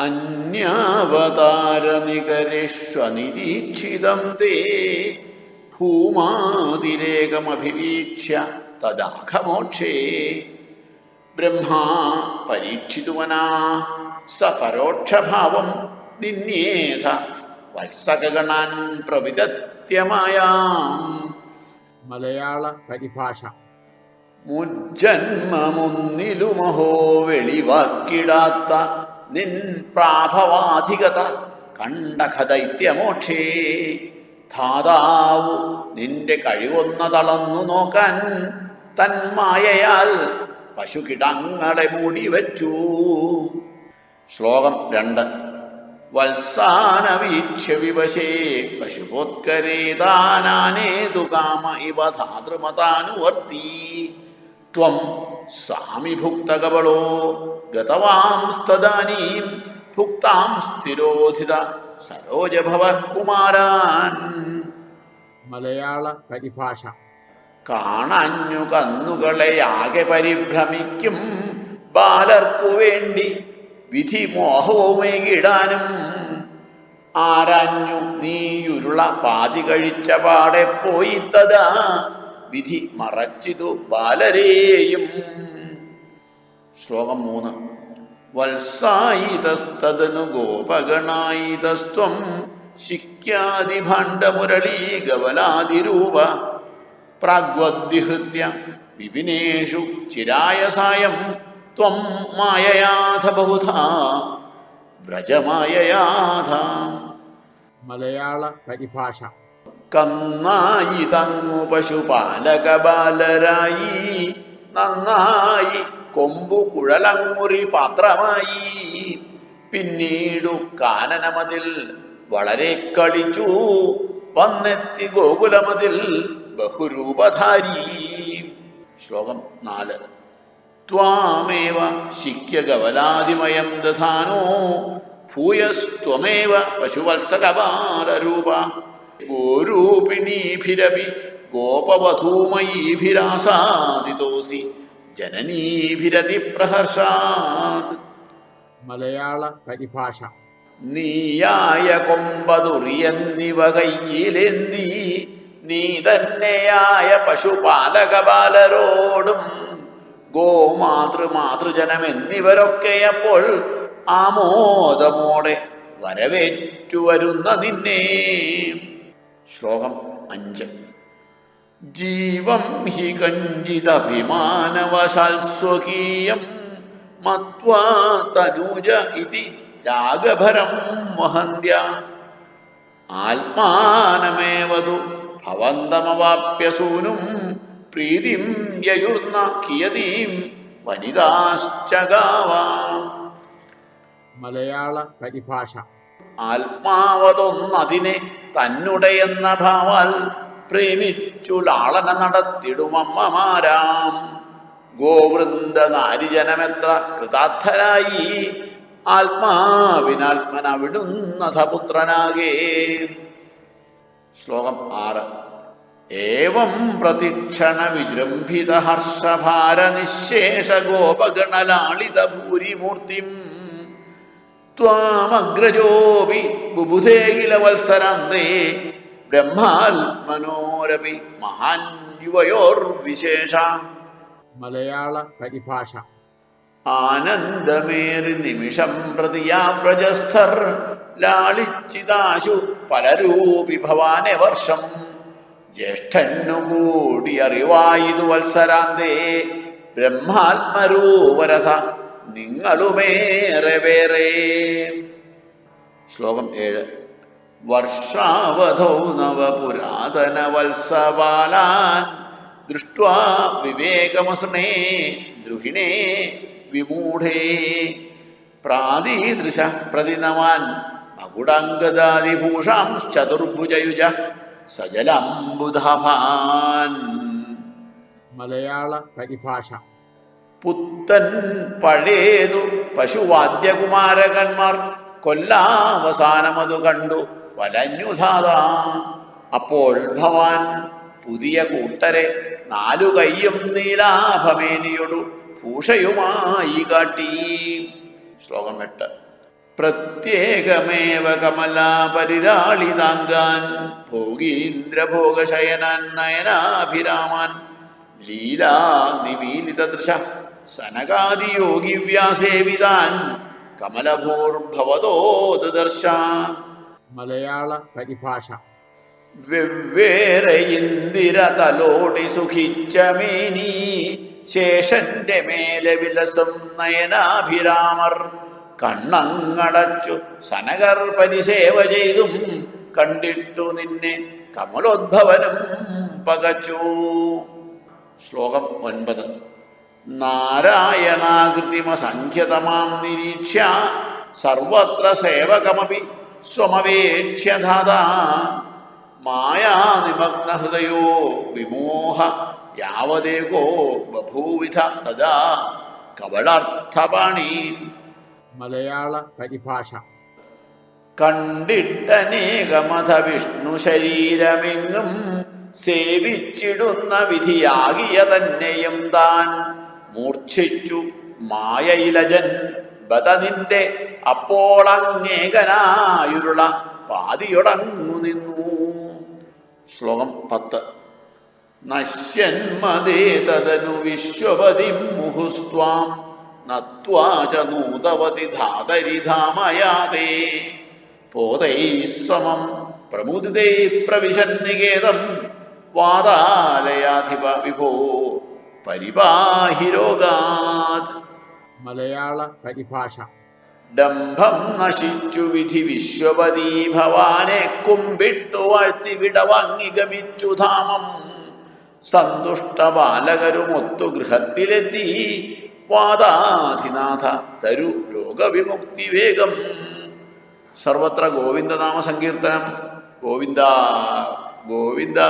അന്യാവതാരനികരേഷ്വനിരീക്ഷിതം തേ. ഭൂമാതിരേകമഭിവീക്ഷ്യ തദാഘമോക്ഷേ. ബ്രഹ്മാ പരീക്ഷിതുവനാ സ പരോക്ഷഭാവം നിന്യേധ വത്സകഗണാൻ പ്രവിദത്യമായാം. മലയാള പരിഭാഷ. മുജ്ജന്മമൊന്നിലുമഹോ വെളിവാക്കിടാത്ത നിൻ പ്രാഭവാധികത കണ്ടഖദൈത്യമോക്ഷേ. ധാതാവു നിന്റെ കഴിവൊന്നതളന്നു നോക്കാൻ തന്മായയാൽ പശുകിടങ്ങളെ മൂടി വച്ചു ശ്ലോകം രണ്ട്. വത്സാനവീക്ഷ വിവശേ പശുപോത്കരേതാനേതു കാമ ഇവ ധാതൃമതാനുവർത്തി. ത്വം സാമിഭുക്തകവളോ ഗതവാംസ്തദാനീം ഭുക്താം സ്ഥിരോധിത സരോജഭവ കുമാരാൻ. മലയാള പരിഭാഷ. കാണഞ്ഞു കന്നുകളെ ആകെ പരിഭ്രമിക്കും ബാലർക്കു വേണ്ടി വിധി മോഹവുമേകിടാനും. ആരാഞ്ഞു നീയുരുള പാതി കഴിച്ച പാടെ പോയി തഥാ വിധി മറച്ചിതു ബാലരേയും. ശ്ലോകം മൂന്ന്. വത്സായിതസ്തദനു ഗോപഗണായിതസ്ത്വം ശിക്യാദിഭാണ്ഡമുരളീ ഗവലാതിരൂപ പ്രാഗ്വദ്ഹൃത്യ വിപിനേഷു ചിരായ സായം ത്വം മായയാഥ ബഹുധാ വ്രജമായയാഥ. മലയാള പരിഭാഷ. കന്നായി തങ്ങു പശുപാലക ബാലരായി നന്നായി കൊമ്പു കുഴലങ്ങുറി പാത്രമായി. പിന്നീടു കാനനമതിൽ വളരെ കളിച്ചു. വന്നെത്തി ഗോകുലമതിൽ ബഹുരൂപധാരി. ശ്ലോകം നാല്. ത്വാമേവ ശിക്യഗവലാതിമയം ദധാനോ. ഭൂയസ്ത്വമേവ പശുവത്സകപാലരൂപ ഗോരൂപിണീഭിരപി ഗോപവധൂമയീഭിരാസാദിതോസി ജനനീഭിരതി പ്രഹർഷാത് മലയാള പരിഭാഷ. നീയായ കൊമ്പതുറിയെന്നിവ കയ്യിലെന്തി നീ തന്നെയായ പശുപാലക ബാലരോടും ഗോമാതൃ അപ്പോൾ ആമോദമോടെ വരവേറ്റു വരുന്ന നിന്നെ. ശ്ലോകം അഞ്ച്. ജീവം ഹി കഞ്ചിതഭിമാനവശാൽ മത്വാ തനൂജ ഇതി രാഗഭരം വഹന്ത്യ ആത്മാനമേവതു ഭവന്തമവാപ്യസൂനും പ്രീതിം യയുർന്ന കിയതീം വനിതാശ്ചാവാ മലയാള പരിഭാഷ. ആത്മാവതൊന്നതിനെ തന്നുടയെന്ന ഭാവാൽ പ്രേമിച്ചു ലാളന നടത്തിടുമമ്മമാരാം. ഗോവൃന്ദ നാരിജനമെത്ര കൃതാർത്ഥരായി. ആത്മാവിനാത്മന വിടുന്നഥ പുത്രനാകേ ശ്ലോകം ആറ്. ഏവം പ്രതിക്ഷണ വിജൃംഭിത ഹർഷഭാര നിശേഷ ഗോപഗണലാളിത ഭൂരിമൂർത്തിം ത്വാമഗ്രജോപി ബുബുധേ കില വത്സരാന്തേ ബ്രഹ്മാത്മനോരപി മഹാൻ യുവയോർ വിശേഷ മലയാള പരിഭാഷ. ആനന്ദമേറി നിമിഷം പ്രതിയാ വ്രജസ്ഥർ ലാളിച്ചിതാശു പലരൂപി ഭവാനെ വർഷം. ജ്യേഷ്ഠന്നു കൂടി അറിവായിതു വത്സരാന്തേ ബ്രഹ്മാത്മരൂപരഥ നിങ്ങളുമേറെ വേറെ ശ്ലോകം ഏഴ്. വർഷാവധൗ നവപുരാതന വത്സവാലാൻ ദൃഷ്ട്വാ വിവേകമസണേ ദ്രുഹിണേ വിമൂഢേ. പ്രാതീദൃശ പ്രതിനവാൻ മകുടാംഗദാദിഭൂഷാം ചതുർഭുജയുജ സജലംബുധഭാൻ. മലയാള പരിഭാഷ. പുത്തൻ പഴേതു പശുവാദ്യകുമാരകന്മാർ കൊല്ലാവസാനമതു കണ്ടു വലഞ്ഞുധാത. അപ്പോൾ ഭവാൻ പുതിയ കൂട്ടരെ നാലു കൈയും നീലാഭമേനിയൊടു ഭൂഷയുമായി കാട്ടി. ശ്ലോകം എട്ട്. പ്രത്യേകമേവ കമലാപരിരാളിതാങ്കാൻ ഭോഗീന്ദ്രഭോഗശയനാൻ നയനാഭിരാമാൻ ലീലാ നിമീലിതദൃശ സനകാദിയോഗിവ്യാസേവിതാൻ കമലഭൂർഭവതോ ദദർശ മലയാള പരിഭാഷ. വെവ്വേറെ ഇന്ദിര തലോടി സുഖിച്ച മേനി ശേഷന്റെ മേലെ വിലസം നയനാഭിരാമർ. കണ്ണങ്ങടച്ചു സനകർ പരിസേവ ചെയ്തും കണ്ടിട്ടു നിന്നെ കമലോദ്ഭവനും പകച്ചു. ശ്ലോകം ഒൻപത്. നാരായണാകൃതിമസംഖ്യതമാം നിരീക്ഷ്യ. സർവത്ര സേവകമപി സ്വമവേക്ഷ്യധാത. മായാനിമഗ്നഹൃദയോ വിമോഹ യാവദേകോ ബഭൂവിധ തഥാ കവളർത്ഥപാണി. മലയാള പരിഭാഷ. കണ്ടിട്ടനേകമഥ വിഷ്ണു ശരീരമെങ്ങും സേവിച്ചിടുന്ന വിധിയാകിയ തന്നെയും താൻ. മൂർച്ഛിച്ചു മായയിലജൻ ബത നിന്റെ അപ്പോൾ അങ്ങേകനായുരുള പാതിയൊടങ്ങു നിന്നു ശ്ലോകം പത്ത്. നശ്യന്മതേതനു വിശ്വപതി മുഹുസ്വാം മുഹുസ്ത്വാം നത്വാ ച നൂതവതി ധാതരിധാമയാതേ പോതൈ സമം പ്രമുദിതൈ പ്രവിശന്നികേതം വാതാലയാധിപ വിഭോ. പരിപാഹി രോഗാത് മലയാള പരിഭാഷ. ഡംഭം നശിച്ചു വിധി വിശ്വപതി ഭവാനെ കുമ്പിട്ടു വാഴ്ത്തി വിടവാങ്ങി ഗമിച്ചു ധാമം. സന്തുഷ്ട ബാലകരുമൊത്തു ഗൃഹത്തിലെത്തി. വാദാധിനാഥ തരു രോഗവിമുക്തി വേഗം. സർവത്ര ഗോവിന്ദനാമ സങ്കീർത്തനം ഗോവിന്ദ ഗോവിന്ദ.